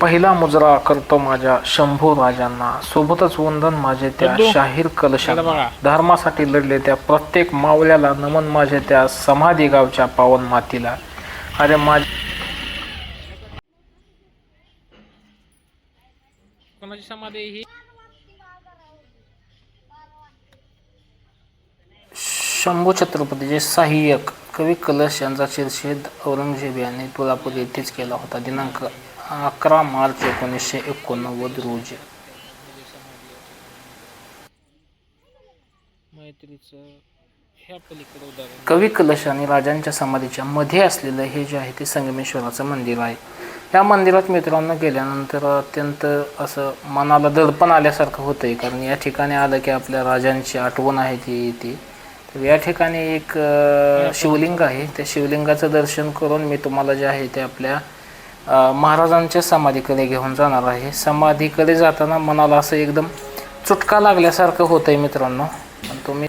पहिला मुजरा करतो माझ्या शंभू राजांना. सोबतच वंदन माझे त्या शाहीर बघा. धर्मासाठी लढले त्या प्रत्येक मावल्याला नमन माझे त्या समाधी गावच्या पावन मातीला. अरे माझ कोणाची समाधी ही? शंभू छत्रपतीचे सहाय्यक कवी कलश यांचा शिरछेद औरंगजेब यांनी तुळापूर येथेच केला होता. दिनांक अकरा मार्च एकोणीसशे एकोणनव्वद रोजी. कवी कलश आणि राजांच्या समाधीच्या मध्ये असलेलं हे जे आहे ते संगमेश्वराचं मंदिर आहे. या मंदिरात मित्रांनो गेल्यानंतर अत्यंत असं मनाला दडपण आल्यासारखं होतंय. कारण या ठिकाणी आलं की आपल्या राजांची आठवण आहे ती येते तर या ठिकाणी एक शिवलिंग आहे. त्या शिवलिंगाचं दर्शन करून मी तुम्हाला जे आहे ते आपल्या महाराजांच्या समाधीकडे घेऊन जाणार आहे. समाधीकडे जाताना मनाला असं एकदम चुटका लागल्यासारखं होतंय मित्रांनो. पण तुम्ही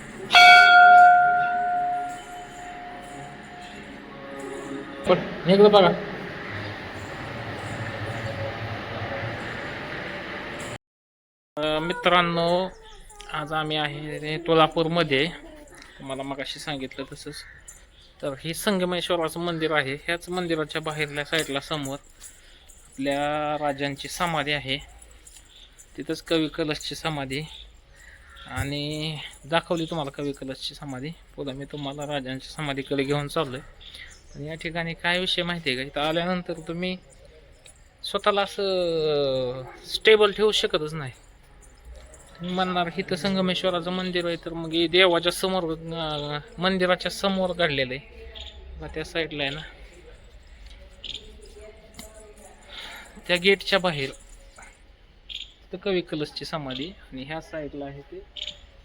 बघा. मित्रांनो आज आम्ही आहे तुळापूरमध्ये. तुम्हाला मगाशी सांगितलं तसंच. तर हे संगमेश्वराचं मंदिर आहे. ह्याच मंदिराच्या बाहेरल्या साईडला समोर आपल्या राजांची समाधी आहे. तिथंच कवी कलशची समाधी आणि दाखवली तुम्हाला कवी कलशची समाधी. पुन्हा मी तुम्हाला राजांच्या समाधीकडे घेऊन चाललोय. पण या ठिकाणी काय विषय माहिती आहे का? इथं आल्यानंतर तुम्ही स्वतःला असं स्टेबल ठेवू शकतच नाही. म्हणणार इथं संगमेश्वराचं मंदिर आहे. तर मग हे देवाच्या समोर अं, मंदिराच्या समोर काढलेलं आहे. त्या साईडला आहे ना. त्या गेटच्या बाहेर. तर कवी कलशची समाधी आणि ह्या साईडला आहे ते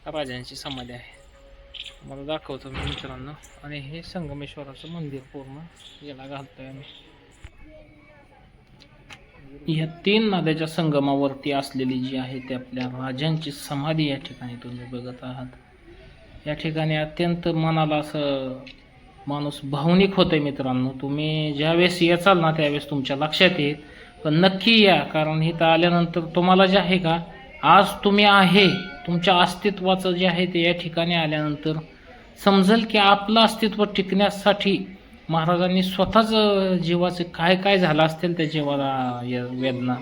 राजांची समाधी आहे. मला दाखवतो मी मित्रांनो. आणि हे संगमेश्वराचं मंदिर पूर्ण याला घालतोय आम्ही. ह्या तीन नद्याच्या संगमावरती असलेली जी आहे ते आपल्या राजांची समाधी या ठिकाणी तुम्ही बघत आहात. या ठिकाणी अत्यंत मनाला असं माणूस भावनिक होतंय मित्रांनो. तुम्ही ज्यावेळेस याचाल ना त्यावेळेस तुमच्या लक्षात येईल. पण नक्की या कारण इथं आल्यानंतर तुम्हाला जे आहे का आज तुम्ही आहे तुमच्या अस्तित्वाचं जे आहे ते या ठिकाणी आल्यानंतर समजेल की आपलं अस्तित्व टिकण्यासाठी महाराजांनी स्वतःच जीवाचे काय काय झालं असतील त्या जीवाला या वेदना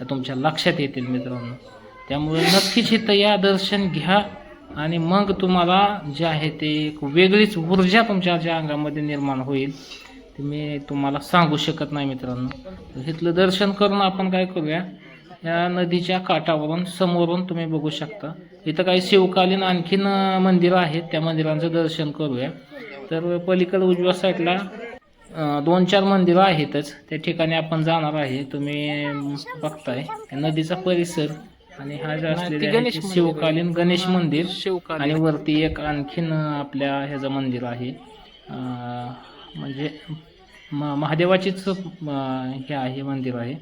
या तुमच्या लक्षात येतील मित्रांनो. त्यामुळे नक्कीच इथं या दर्शन घ्या आणि मग तुम्हाला जे आहे ते एक वेगळीच ऊर्जा तुमच्या ज्या अंगामध्ये निर्माण होईल ते मी तुम्हाला सांगू शकत नाही मित्रांनो. इथलं दर्शन करून आपण काय करूया या नदीच्या काठावरून समोरून तुम्ही बघू शकता. इथं काही शिवकालीन आणखीन मंदिरं आहेत त्या मंदिरांचं दर्शन करूया. तर पलीकडे उजव्या साईडला दोन चार मंदिरं आहेतच. त्या ठिकाणी आपण जाणार आहे. तुम्ही बघताय. या नदीचा परिसर आणि हा जे असलेले आहे ते शिवकालीन गणेश मंदिर. आणि वरती एक आणखीन आपल्या ह्याचं मंदिर आहे. अं, म्हणजे महादेवाचीच हे आहे मंदिर आहे.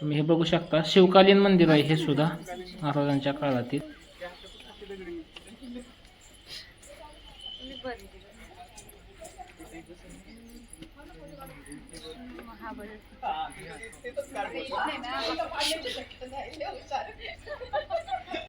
तुम्ही हे बघू शकता. शिवकालीन मंदिर आहे हे सुद्धा महाराजांच्या काळातील. Ah, Mahabol.